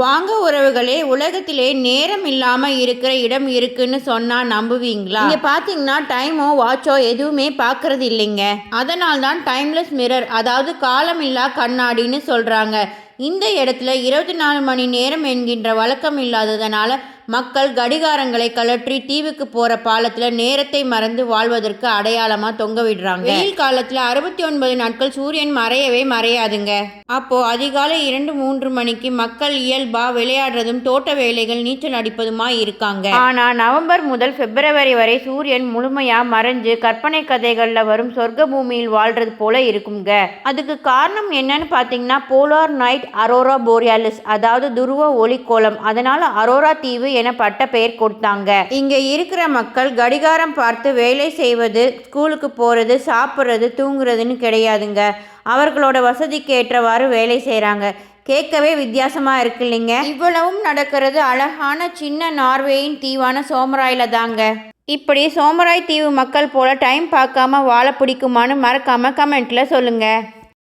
வாங்க உறவுகளே உலகத்திலே நேரம் இல்லாம இருக்கிற இடம் இருக்குன்னு சொன்னா நம்புவீங்களா? இங்க பாத்தீங்கன்னா டைமோ வாட்சோ எதுவுமே பார்க்கறது இல்லைங்க. அதனால தான் டைம்லெஸ் மிரர் அதாவது காலமில்லா கண்ணாடின்னு சொல்றாங்க. இந்த இடத்துல இருபத்தி நாலு மணி நேரம் என்கின்ற வழக்கம் இல்லாததனால மக்கள் கடிகாரங்களை கழற்றி தீவுக்கு போற பாலத்துல நேரத்தை மறந்து வாழ்வதற்கு அடையாளமா தொங்க விடுறாங்க. வெயில் காலத்துல அறுபத்தி ஒன்பது நாட்கள் சூரியன் மறையவே மறையாதுங்க. அப்போ அதிகாலை இரண்டு மூன்று மணிக்கு மக்கள் இயல்பா விளையாடுறதும் தோட்ட வேலைகள் நீச்சல் அடிப்பதுமா இருக்காங்க. ஆனா நவம்பர் முதல் பிப்ரவரி வரை சூரியன் முழுமையா மறைஞ்சு கற்பனை கதைகள்ல வரும் சொர்க்க பூமியில் வாழ்றது போல இருக்குங்க. அதுக்கு காரணம் என்னன்னு பாத்தீங்கன்னா போலார் நைட் அரோரா போரியாலிஸ் அதாவது துருவ ஒளிக்கோலம் அதனால அரோரா தீவு என பட்ட பெயர் கொடுத்தாங்க. இங்க இருக்கிற மக்கள் கடிகாரம் பார்த்து வேலை செய்வது ஸ்கூலுக்கு போறது சாப்பிட்றது தூங்குறதுன்னு கிடையாதுங்க. அவர்களோட வசதிக்கு ஏற்றவாறு வேலை செய்கிறாங்க கேட்கவே வித்தியாசமாக இருக்கு இல்லைங்க? இவ்வளவும் நடக்கிறது அழகான சின்ன நார்வேயின் தீவான சோமராயில தாங்க. இப்படி சோமராய் தீவு மக்கள் போல டைம் பார்க்காம வாழ பிடிக்குமான்னு மறக்காம கமெண்ட்ல சொல்லுங்கள்